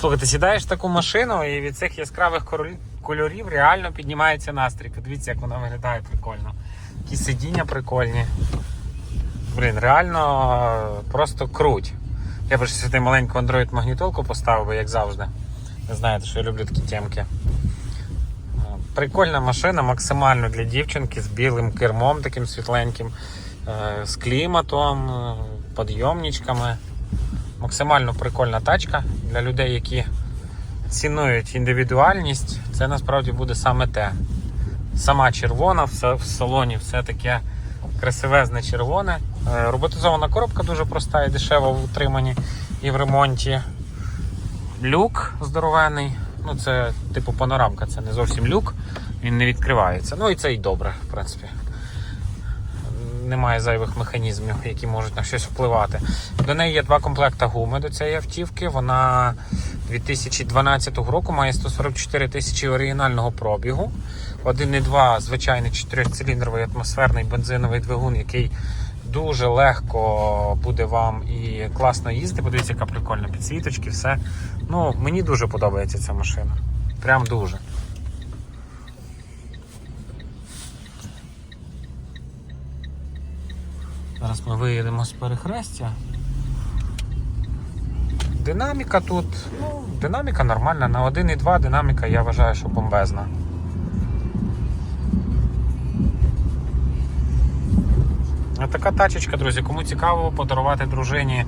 Слухайте, сідаєш в таку машину і від цих яскравих кольорів реально піднімається настрій. Подивіться, як вона виглядає прикольно. Які сидіння прикольні. Блін, реально е, просто круть. Я б сюди маленьку Android магнітолку поставив, як завжди. Ви знаєте, що я люблю такі темки. Е, Прикольна машина, максимально для дівчинки з білим кермом, таким світленьким, е, з кліматом, підйомничками. Максимально прикольна тачка для людей, які цінують індивідуальність. Це насправді буде саме те. Сама червона, все в салоні все таке красивезне червоне. Е, Роботизована коробка дуже проста і дешева в утриманні і в ремонті. Люк здоровений. Ну, це типу панорамка, це не зовсім люк, він не відкривається. Ну і це і добре, в принципі. Немає зайвих механізмів, які можуть на щось впливати. До неї є два комплекти гуми до цієї автівки. Вона 2012 року має 144 тисячі оригінального пробігу. 1,2 звичайний 4-циліндровий атмосферний бензиновий двигун, який дуже легко буде вам і класно їздити. Подивіться, яка прикольна підсвіточки, все. Ну, мені дуже подобається ця машина. Прям дуже. Зараз ми виїдемо з перехрестя. Динаміка тут, ну, динаміка нормальна. На 1,2 динаміка я вважаю, що бомбезна. Така тачечка, друзі, кому цікаво подарувати дружині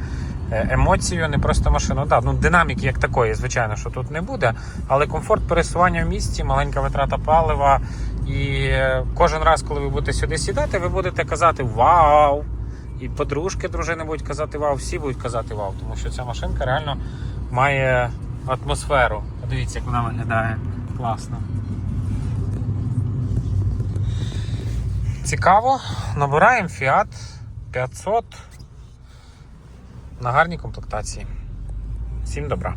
е, емоцію, не просто машину. Да, ну, динаміки як такої, звичайно, що тут не буде, але комфорт пересування в місті, маленька витрата палива. І е, кожен раз, коли ви будете сюди сідати, ви будете казати Вау! І подружки дружини будуть казати вау, всі будуть казати вау, тому що ця машинка реально має атмосферу. Подивіться, як вона виглядає класно. Цікаво. Набираємо Fiat 500 на гарній комплектації. Всім добра.